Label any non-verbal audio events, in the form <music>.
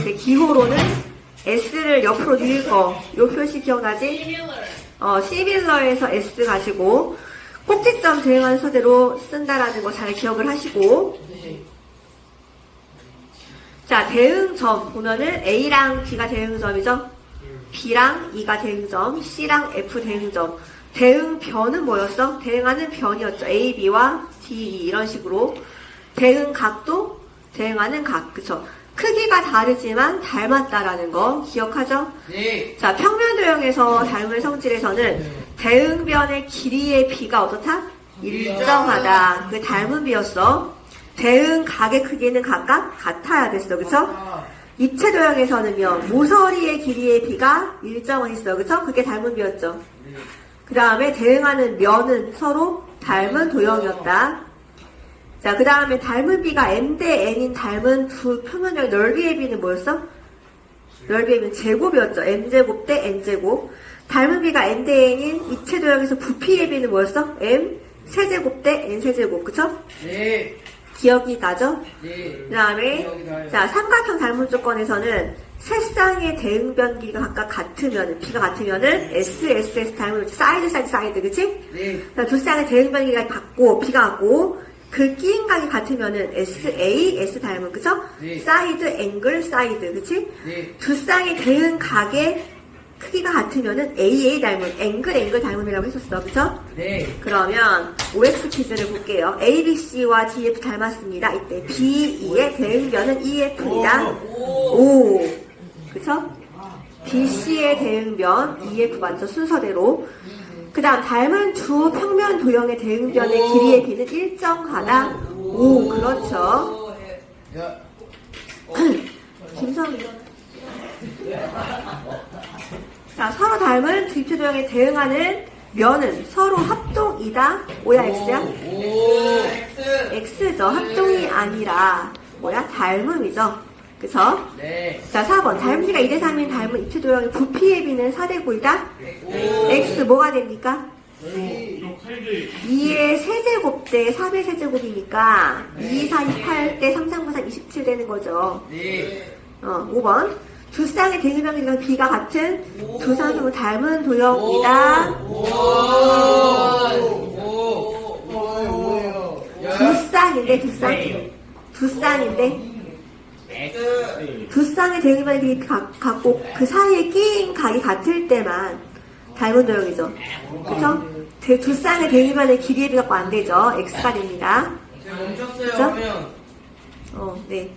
했을 때 기호로는 S를 옆으로 늙어. 요 표시 기억나지? 어, 시밀러에서 S 가지고 꼭지점 대응하는 서대로 쓴다라는 거 잘 기억을 하시고 자, 대응점 보면은 A랑 B가 대응점이죠? B랑 E가 대응점, C랑 F 대응점. 대응변은 뭐였어? 대응하는 변이었죠. A, B와 D, E 이런 식으로. 대응각도 대응하는 각, 그쵸? 크기가 다르지만 닮았다라는 거 기억하죠? 네. 자, 평면 도형에서 닮은 성질에서는 대응변의 길이의 비가 어떻다? 일정하다. 그 닮은 비였어. 대응 각의 크기는 각각 같아야 됐어. 그쵸? 아, 입체 도형에서는요, 모서리의 길이의 비가 일정했어. 그쵸? 그게 닮은 비였죠. 네. 그 다음에 대응하는 면은 서로 닮은 도형이었다. 자, 그 다음에 닮은 비가 m 대 n인 닮은 두 평면적 넓이의 비는 뭐였어? 넓이의 비는 제곱이었죠. m제곱 대 n제곱. 닮은 비가 n 대 n인 입체 도형에서 부피의 비는 뭐였어? m 세제곱 대 n 세제곱. 그쵸? 네. 기억이 나죠? 네. 그 다음에. 자 삼각형 닮은 조건에서는 세 쌍의 대응변 길이가 각각 같으면 비가 같으면은 S, S, S 닮은 사이드, 사이드, 사이드, 그치? 네. 자, 두 쌍의 대응변 길이가 같고 비가 같고 그 끼인 각이 같으면은 S, A, S 닮은 그쵸? 네. 사이드, 앵글, 사이드, 그치? 네. 두 쌍의 대응 각의 크기가 같으면은 A, A 닮은 앵글, 앵글 닮음이라고 했었어, 그쵸? 네. 그러면 OX 퀴즈를 볼게요. A, B, C와 D, F 닮았습니다. 이때 B, E의 대응변은 EF입니다. 오. O. 그쵸? B, C의 대응변 EF 맞죠? 순서대로. 그 다음 닮은 두 평면 도형의 대응변의 오. 길이의 비는 일정하다. O. 그렇죠. 야. <clears throat> 김성. 자, 서로 닮은 뒷체 도형에 대응하는 면은 서로 합동이다. O야, X야? 오. X죠. 합동이 아니라 뭐야? 닮음이죠. 그쵸? 네. 자, 4번. 닮기가 2대 3인 닮은 입체 도형의 부피의 비는 4대 9이다. 오. X 뭐가 됩니까? 네. 2의 세제곱 대 3의 세제곱이니까 2, 4, 2, 8대 3, 3, 9, 4, 27 되는 거죠. 네. 어, 5번. 두 쌍의 대응변기가 비가 같은 두 쌍을 닮은 도형이다. 두 쌍인데, 두 쌍. 두 쌍인데. X. 두 쌍의 대응변이 같고 그 사이에 끼인 각이 같을 때만 닮은 도형이죠. 그쵸? 대- 두 쌍의 대응변의 길이의 비가 안 되죠. X가 됩니다. 제가 멈췄어요 그쵸? 하면 어, 네.